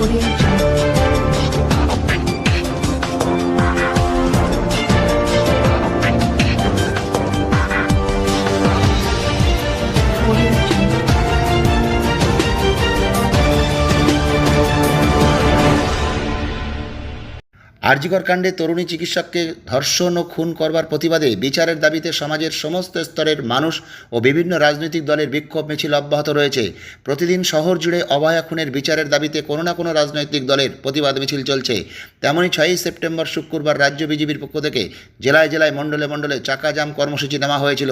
我的。আরজিকর কাণ্ডে তরুণী চিকিৎসককে ধর্ষণ ও খুন করবার প্রতিবাদে বিচারের দাবিতে সমাজের সমস্ত স্তরের মানুষ ও বিভিন্ন রাজনৈতিক দলের বিক্ষোভ মিছিল অব্যাহত রয়েছে। প্রতিদিন শহর জুড়ে অভয়া খুনের বিচারের দাবিতে কোনো না কোনো রাজনৈতিক দলের প্রতিবাদ মিছিল চলছে। তেমনই ছয়ই সেপ্টেম্বর শুক্রবার রাজ্য বিজেপির পক্ষ থেকে জেলায় জেলায় মণ্ডলে মণ্ডলে চাকাজাম কর্মসূচি নেওয়া হয়েছিল।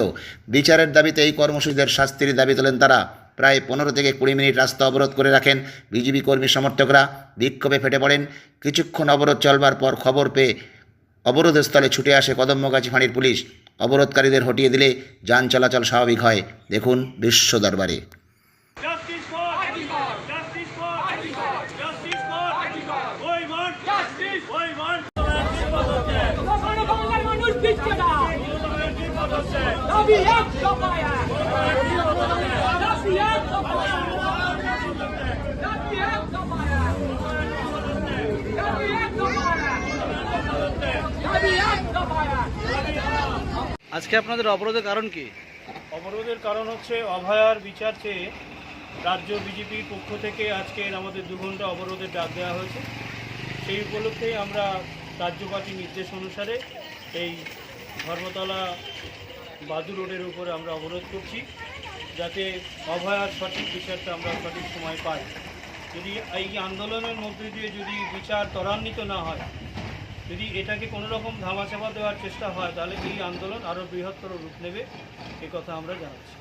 বিচারের দাবিতে এই কর্মসূচিদের শাস্তির দাবি তোলেন তারা। প্রায় পনেরো থেকে কুড়ি মিনিট রাস্তা অবরোধ করে রাখেন বিজেপি কর্মী সমর্থকরা। বিক্ষোভে ফেটে পড়েন। কিছুক্ষণ অবরোধ চলবার পর খবর পেয়ে অবরোধস্থলে ছুটে আসে কদম্বগাছি ফাঁড়ির পুলিশ। অবরোধকারীদের হটিয়ে দিলে যান চলাচল স্বাভাবিক হয়। দেখুন বিশ্ব দরবারে। Justice for Justice for Justice for ওই মান Justice! ওই মান কখনো বাংলার মানুষ দিচ্ছে না দাবি এক দফায় এক। দাবি এক দফায় এক। দাবি এক দফায় এক। দাবি এক দফায় এক। দাবি এক দফায় এক। আজকে আপনাদের অবরোধের কারণ কি? অবরোধের কারণ হচ্ছে অভয়ার বিচার চেয়ে রাজ্য বিজেপির পক্ষ থেকে আজকের আমাদের দু ঘণ্টা অবরোধের ডাক দেওয়া হয়েছে। সেই উপলক্ষেই আমরা রাজ্য পার্টির নির্দেশ অনুসারে এই ধর্মতলা বাদু রোডের উপরে আমরা অবরোধ করছি, যাতে অভয়ার সঠিক বিচারটা আমরা সঠিক সময় পাই। যদি এই আন্দোলনের মধ্যে দিয়ে যদি বিচার ত্বরান্বিত না হয় যদি এটাকে কোনো রকম ধামাচাপা দেওয়ার চেষ্টা হয়, তাহলে এই আন্দোলন আরও বৃহত্তর রূপ নেবে, এ কথা আমরা জানাচ্ছি।